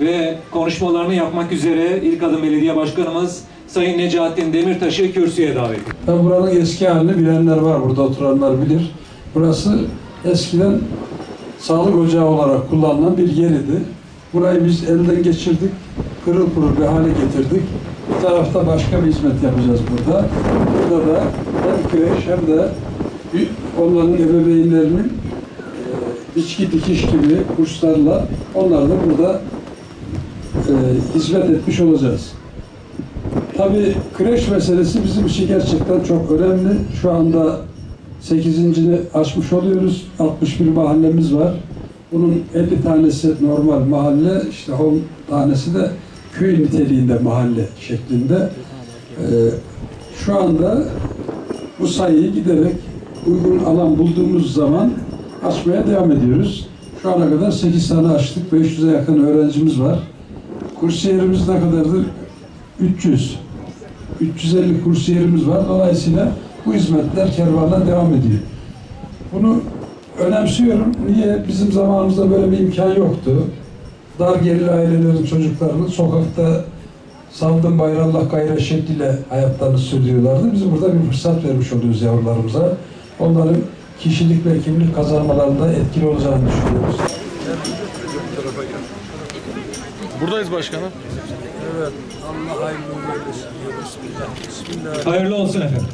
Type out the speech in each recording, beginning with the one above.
ve konuşmalarını yapmak üzere İlk Adım Belediye Başkanımız Sayın Necaettin Demirtaş'ı kürsüye davet ediyorum. Ben buranın eski halini bilenler var, burada oturanlar bilir. Burası eskiden sağlık ocağı olarak kullanılan bir yeridi. Burayı biz elden geçirdik, pırıl pırıl bir hale getirdik. Bir tarafta başka bir hizmet yapacağız burada. Burada da hem kreş hem de onların ebeveynlerinin e, içki dikiş gibi kurslarla onlar da burada e, hizmet etmiş olacağız. Tabii kreş meselesi bizim için gerçekten çok önemli. Şu anda 8.'ini açmış oluyoruz. 61 mahallemiz var. Bunun 50 tanesi normal mahalle, işte 10 tanesi de köy niteliğinde mahalle şeklinde. Ee, şu anda bu sayıyı giderek uygun alan bulduğumuz zaman açmaya devam ediyoruz. Şu ana kadar 8 tane açtık. 500'e yakın öğrencimiz var. Kursiyerimiz ne kadardır? 300. 350 kursiyerimiz var. Dolayısıyla bu hizmetler kervanla devam ediyor. Bunu önemsiyorum. Niye? Bizim zamanımızda böyle bir imkan yoktu. Dar gelirli ailelerin çocuklarını sokakta saldım bayrallah gayre şekliyle hayatlarını sürdürüyorlardı. Biz burada bir fırsat vermiş oluyoruz yavrularımıza. Onların kişilik ve kimlik kazanmalarında etkili olacağını düşünüyoruz. Buradayız başkanım. Evet. Allah hayırlı eylesin diyoruz. Bismillah. Hayırlı olsun efendim.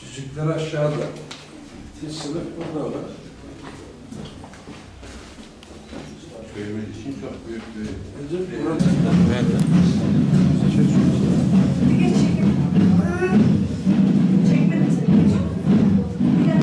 Çocuklar aşağıda. Bir sınıf burada var. Köyümüz için çok büyük bir burada.